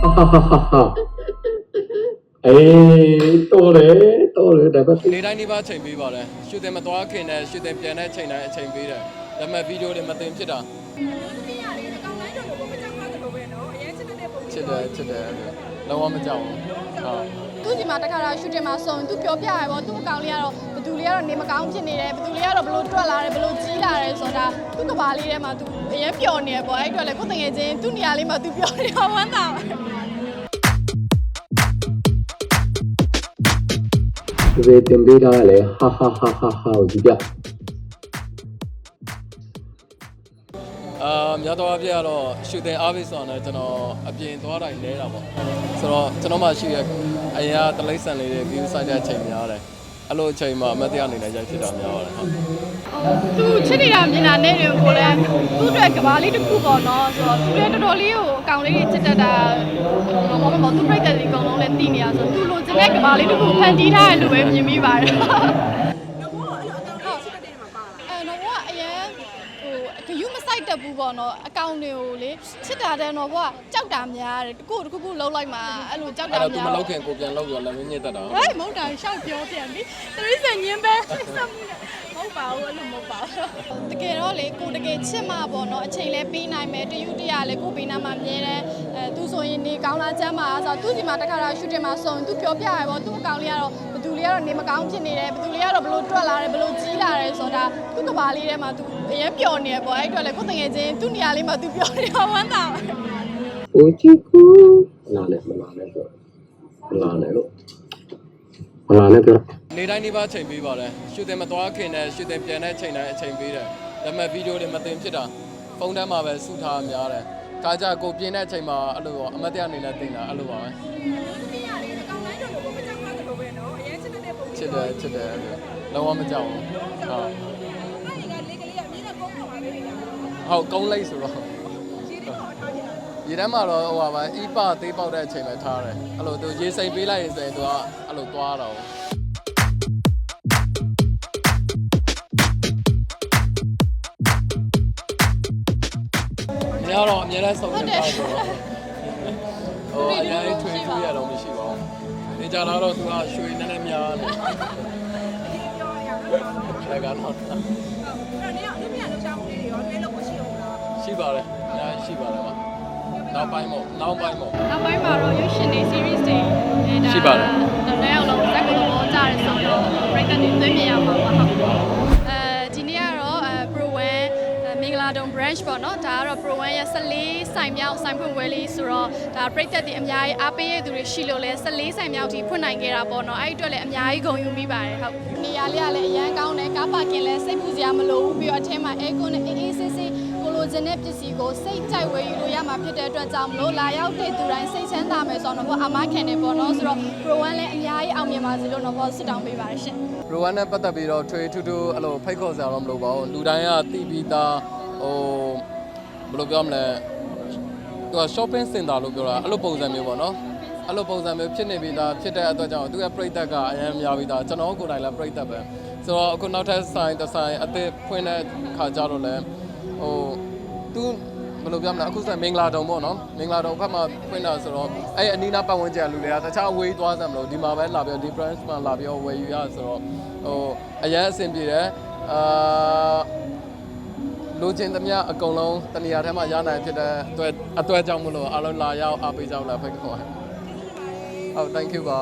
ဟာဟာဟာဟာအေးတော်တယ်တော်တယ်ဒါပေမဲ့နေတိုင်းနေပါချိန်ပေးပါတယ်ရှူတင်မသွားခင်နဲ့ရှူတင်ပြန်တဲ့ချိန်တိုင်းအချိန်ပေးတယ်ဒါပေမဲ့ဗီဒီယိုတွေမတင်ဖြစ်တာသမီးရလေးအကောင်တိုင်းတော့လို့မကြောက်မှသလိုပဲနော်အရင်ချစ်တဲ့ပုံချစ်တယ်ချစ်တယ်လုံးဝမကြောက်ဘူးဟုတ်သူ့စီမှာတခါတော့ရှူတင်မှာစုံသူပြောပြရပေါ့သူ့အကောင်လေးကတော့ ဘသူလေးကတော့နေမကောင်းဖြစ်နေတယ်ဘသူလေးကတော့ဘလို့တွက်လာတယ်ဘလို့ကြီးလာတယ်ဆိုတာသူ့ကဘာလေးထဲမှာသူအရင်ပျော်နေရပေါ့အဲ့အတွက်လည်းကိုယ်တငယ်ချင်းသူ့နေရာလေးမှာသူပျော်နေတာဝမ်းသာပါဒီစေတင်ပေးထားရလေဟာဟာဟာဟာဟာကိုကြည့်ပြအာများတော့အပြည့်ကတော့ရှူတင်အားပေးဆောင်တယ်ကျွန်တော်အပြင်သွားတိုင်းလဲတာပေါ့ဆိုတော့ကျွန်တော်မှရှိရအရင်ကတလိမ့်ဆန်လေးတွေ view site တဲ့အချိန်များတယ် အဲ့လိုအချိန်မှာအမတ်တရားအနေနဲ့ရိုက်ဖြစ်တာများပါတယ်ဟုတ်သူချစ်နေတာမြင်တာနဲ့ရင်ကိုလည်းသူ့အတွက်ကဘာလေးတစ်ခုပေါ့နော်ဆိုတော့သူလည်းတော်တော်လေးကိုအကောင်လေးတွေချစ်တတ်တာဘာမှမဟုတ်သူပြိတ္တတွေအကုန်လုံးလည်းတည်နေရဆိုသူလိုချင်တဲ့ကဘာလေးတစ်ခုဖန်တီးထားတယ်လို့ပဲမြင်မိပါတယ် တော့ဘောအဲ့လိုအကောင်လေးချစ်တဲ့မှာပါလာ အဲတော့ကအရင်ဟို ဂယုမဆိုင်တတ်ဘူးပေါ့နော်အကောင့်တွေကိုလေချစ်တာတဲ့တော့ဘကကြောက်တာများတယ်တကူတကူကူလုံးလိုက်မှာအဲ့လိုကြောက်အဲ့တာတော့သူများမလောက်ခင်ကိုပြန်လောက်ရောလည်းမင်းညစ်တတ်တာဟဲ့မဟုတ်တာရှောက်ပြောပြန်ပြီတရိစံညင်းပဲစမှုနဲ့မဟုတ်ပါဘူးအဲ့လိုမဟုတ်ပါဘူးတကယ်တော့လေကိုတကယ်ချစ်မှာပေါ့နော်အချိန်လဲပေးနိုင်မယ်တယူတရလဲကိုပေးနာမှာမြဲတယ်အဲသူဆိုရင်နေကောင်းလားချမ်းပါဆိုတော့သူစီမှာတခါတော့ရှူတင်မှာစုံသူပြောပြရပေါ့သူ့အကောင်လေးကတော့ဘသူလေးကတော့နေမကောင်းဖြစ်နေတယ်ဘသူလေးကတော့ဘလို့တွက်လာတယ်ဘလို့ကြီးလာတယ်ဆိုတာသူ့ကဘာလေးထဲမှာသူ အရင်ပျော်နေရပေါ့အဲ့အတွက်လဲကိုတငယ်ချင်းသူ့နေရာလေးမှာသူပျော်နေတာဝမ်းသာပါဟိုကြည့်ကူမလာနဲ့မလာနဲ့ဆိုမလာနဲ့လို့မလာနဲ့ပြောနေတိုင်းနေပါချိန်ပေးပါတယ်ရှူတင်မသွားခင်နဲ့ရှူတင်ပြန်တဲ့ချိန်တိုင်းအချိန်ပေးတယ်ဒါပေမဲ့ဗီဒီယိုတွေမတင်ဖြစ်တာဖုန်းထဲမှာပဲစုထားများတယ်ကားကြကိုပြင်းတဲ့အချိန်မှာအဲ့လိုပေါ့အမတ်တရားအနေနဲ့တင်တာအဲ့လိုပါပဲသမီးရလေးအကောင်တိုင်းတော့လို့မကြောက်မှသလိုပဲနော်အရင်ချစ်တဲ့ပုံချစ်တယ်ချစ်တယ်လုံးဝမကြောက်ဘူးဟုတ် အဲ့ဒီကလေးကလေးကအမြင်နဲ့ပုံပေါ်ပါပဲနေတာ ဟုတ်ကုန်းလိုက်ဆိုတော့ရေဒီတော့ထားကြတာရေထဲမှာတော့ဟိုပါပါအီပသေးပေါက်တဲ့အချိန်ပဲထားတယ်အဲ့လိုသူရေစိမ်ပေးလိုက်ရင်ဆိုရင်သူကအဲ့လိုသွားတော့မရတော့အများနဲ့ဆုံးနေတာဆိုတော့ဟိုအများကြီးထွေးထွေးရတော့မရှိပါဘူးနေကြတော့သူကရွှေနည်းနည်းများတယ်ပြောရအောင်နော်အဲ့တော့လည်းကတော့ ရှိပါတယ်အများကြီးရှိပါတယ်ပါနောက်ပိုင်းမို့နောက်ပိုင်းမို့ နောက်ပိုင်းမှာတော့ရုပ်ရှင်တွေ series တွေအဲဒါရှိပါတယ် နောက်လည်းအောင်လုံးဇက်ကိုသဘောကျတယ်ဆိုတော့ break တွေသွင်းမြင်ရမှာပါဟုတ် branch ပေါ့နော်ဒါကတော့ Pro 1ရဲ့14ဆိုင်မြောက်ဆိုင်ဖွင့်ပွဲလေးဆိုတော့ဒါပရိသတ်တွေအများကြီးအားပေးရသူတွေရှိလို့လဲ14ဆိုင်မြောက်ထိဖွင့်နိုင်ခဲ့တာပေါ့နော်အဲ့ဒီအတွက်လည်းအများကြီးဂုဏ်ယူမိပါတယ်ဟုတ်နေရာလေးကလည်းအရန်ကောင်းတယ်ကားပါကင်လည်းစိတ်ပူစရာမလိုဘူးပြီးတော့အထက်မှာ aircon နဲ့အေးအေးဆေးဆေးကိုလိုချင်တဲ့ပစ္စည်းကိုစိတ်ကြိုက်ဝယ်ယူလို့ရမှာဖြစ်တဲ့အတွက်ကြောင့်မလို့လာရောက်တဲ့သူတိုင်းစိတ်ချမ်းသာမယ်ဆိုတော့ဘောအမခံတယ်ပေါ့နော်ဆိုတော့ Pro 1လည်းအများကြီးအောင်မြင်ပါစေလို့တော့ဘောဆွတောင်းပေးပါတယ်ရှင်ရိုဝမ်နဲ့ပတ်သက်ပြီးတော့ထွေထူးထူးအဲ့လိုဖိတ်ခေါ်စရာတော့မလိုပါဘူးလူတိုင်းကတိပြီးသား ဟိုဘယ်လိုပြောမလဲသူက shopping center လို့ပြောတာအဲ့လိုပုံစံမျိုးပေါ့နော်အဲ့လိုပုံစံမျိုးဖြစ်နေပြီးသားဖြစ်တဲ့အတွက်ကြောင့်သူရဲ့ပြိသက်ကအရင်များပြီးသားကျွန်တော်ကိုယ်တိုင်လည်းပြိသက်ပဲဆိုတော့အခုနောက်ထပ်ဆိုင်တစ်ဆိုင်အသစ်ဖွင့်တဲ့ခါကြတော့လည်းဟိုသူဘယ်လိုပြောမလဲအခုဆိုမင်္ဂလာတုံပေါ့နော်မင်္ဂလာတုံဘက်မှာဖွင့်တာဆိုတော့အဲ့အနီးနားပတ်ဝန်းကျင်လူတွေကတခြားဝေးသွားစမ်းမလို့ဒီမှာပဲလာပြီးဒီ branch မှာလာပြီးဝယ်ယူရဆိုတော့ဟိုအရင်အဆင်ပြေတယ်အာ လိုချင်သမျှအကုန်လုံးတနေရာထဲမှာရနိုင်ဖြစ်တဲ့အတွက်အတွက်ကြောင့်မလို့အားလုံးလာရောက်အားပေးကြလို့ဖိတ်ခေါ်ဟုတ် thank you ပါ